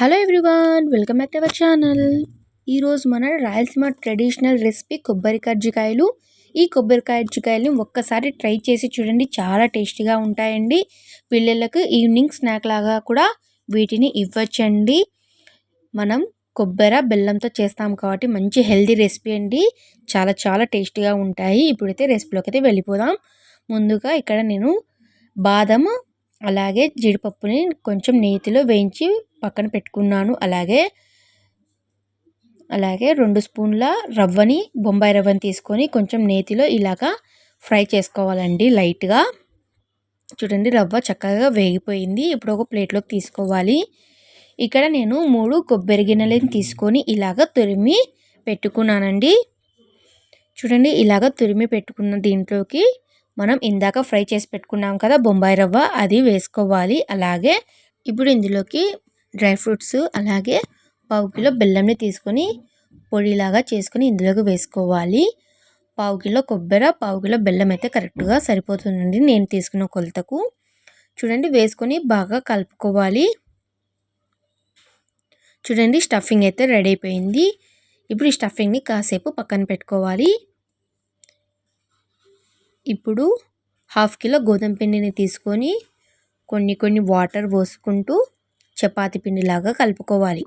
Hello everyone welcome back to our channel ఈరోజు మన Rayalaseema traditional recipe కొబ్బరి కజ్జికాయలు ఈ కొబ్బరి కజ్జికాయలు ఒక్కసారి ట్రై చేసి చూడండి చాలా టేస్టీగా ఉంటాయండి. పిల్లలకు ఈవినింగ్ స్నాక్ లాగా కూడా వీటిని ఇవ్వచ్చండి. మనం కొబ్బరి బెల్లంతో చేస్తాం కాబట్టి మంచి హెల్దీ రెసిపీ అండి. చాలా చాలా టేస్టీగా ఉంటాయి. ఇప్పుడైతే రెసిపీలోకి అయితే వెళ్ళిపోదాం. ముందుగా ఇక్కడ నేను బాదం అలాగే జీడిపప్పుని కొంచెం నేతిలో వేయించి పక్కన పెట్టుకున్నాను. అలాగే అలాగే రెండు స్పూన్ల రవ్వని బొంబాయి రవ్వని తీసుకొని కొంచెం నేతిలో ఇలాగా ఫ్రై చేసుకోవాలండి లైట్గా. చూడండి రవ్వ చక్కగా వేగిపోయింది. ఇప్పుడు ఒక ప్లేట్లోకి తీసుకోవాలి. ఇక్కడ నేను మూడు కొబ్బరి గిన్నెలను తీసుకొని ఇలాగ తురిమి పెట్టుకున్నానండి. చూడండి ఇలాగ తురిమి పెట్టుకున్న దీంట్లోకి మనం ఇందాక ఫ్రై చేసి పెట్టుకున్నాం కదా బొంబాయి రవ్వ అది వేసుకోవాలి. అలాగే ఇప్పుడు ఇందులోకి డ్రై ఫ్రూట్స్ అలాగే పావు కిలో బెల్లంని తీసుకొని పొడిలాగా చేసుకొని ఇందులోకి వేసుకోవాలి. పావు కిలో కొబ్బరి పావు కిలో బెల్లం అయితే కరెక్ట్గా సరిపోతుందండి నేను తీసుకున్న కొలతకు. చూడండి వేసుకొని బాగా కలుపుకోవాలి. చూడండి స్టఫింగ్ అయితే రెడీ అయిపోయింది. ఇప్పుడు ఈ స్టఫింగ్ని కాసేపు పక్కన పెట్టుకోవాలి. ఇప్పుడు హాఫ్ కిలో గోధుమ పిండిని తీసుకొని కొన్ని కొన్ని వాటర్ పోసుకుంటూ చపాతి పిండిలాగా కలుపుకోవాలి.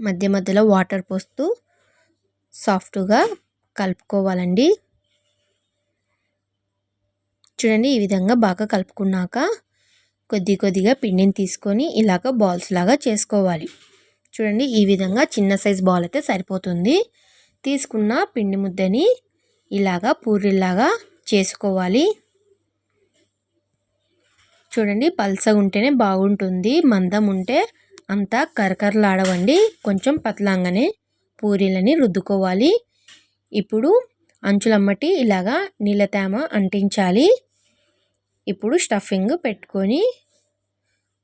మధ్య మధ్యలో వాటర్ పోస్తూ సాఫ్ట్గా కలుపుకోవాలండి. చూడండి ఈ విధంగా బాగా కలుపుకున్నాక కొద్ది కొద్దిగా పిండిని తీసుకొని ఇలాగ బాల్స్ లాగా చేసుకోవాలి. చూడండి ఈ విధంగా చిన్న సైజ్ బాల్ అయితే సరిపోతుంది. తీసుకున్న పిండి ముద్దని ఇలాగా పూరిలాగా చేసుకోవాలి. చూడండి పల్సగా ఉంటేనే బాగుంటుంది మందం ఉంటే అంతా కరకరలాడవండి. కొంచెం పతలాంగానే పూరీలని రుద్దుకోవాలి. ఇప్పుడు అంచులమ్మటి ఇలాగా నీళ్ళ తేమ అంటించాలి. ఇప్పుడు స్టఫింగ్ పెట్టుకొని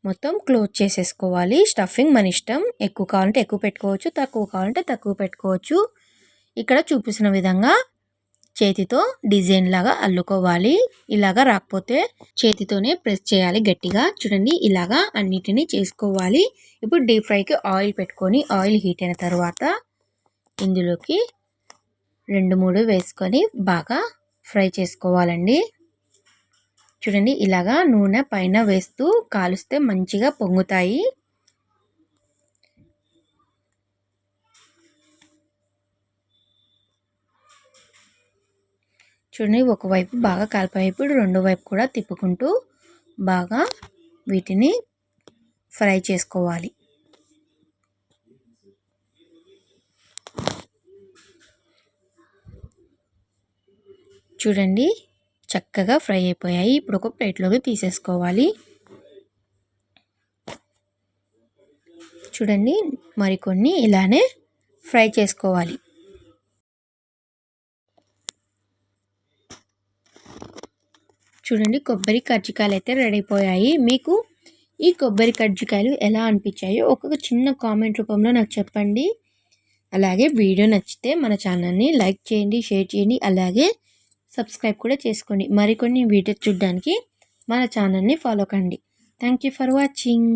మొత్తం క్లోజ్ చేసేసుకోవాలి. స్టఫింగ్ మన ఇష్టం. ఎక్కువ కావాలంటే ఎక్కువ పెట్టుకోవచ్చు తక్కువ కావాలంటే తక్కువ పెట్టుకోవచ్చు. ఇక్కడ చూపిస్తున్న విధంగా చేతితో డిజైన్ లాగా అల్లుకోవాలి. ఇలాగా రాకపోతే చేతితోనే ప్రెస్ చేయాలి గట్టిగా. చూడండి ఇలాగా అన్నిటినీ చేసుకోవాలి. ఇప్పుడు డీప్ ఫ్రైకి ఆయిల్ పెట్టుకొని ఆయిల్ హీట్ అయిన తర్వాత ఇందులోకి రెండు మూడు వేసుకొని బాగా ఫ్రై చేసుకోవాలండి. చూడండి ఇలాగా నూనె పైన వేస్తూ కాలుస్తే మంచిగా పొంగుతాయి. చూడండి ఒకవైపు బాగా కలిపేపు రెండు వైపు కూడా తిప్పుకుంటూ బాగా వీటిని ఫ్రై చేసుకోవాలి. చూడండి చక్కగా ఫ్రై అయిపోయాయి. ఇప్పుడు ఒక ప్లేట్లోకి తీసేసుకోవాలి. చూడండి మరికొన్ని ఇలానే ఫ్రై చేసుకోవాలి. చూడండి కొబ్బరి కజ్జికాయలు అయితే రెడీ అయిపోయాయి మీకు ఈ కొబ్బరి కజ్జికాయలు ఎలా అనిపించాయో ఒక్కొక్క చిన్న కామెంట్ రూపంలో నాకు చెప్పండి. అలాగే వీడియో నచ్చితే మన ఛానల్ని లైక్ చేయండి షేర్ చేయండి అలాగే సబ్స్క్రైబ్ కూడా చేసుకోండి. మరికొన్ని వీడియోస్ చూడడానికి మన ఛానల్ని ఫాలో కండి. Thank for watching.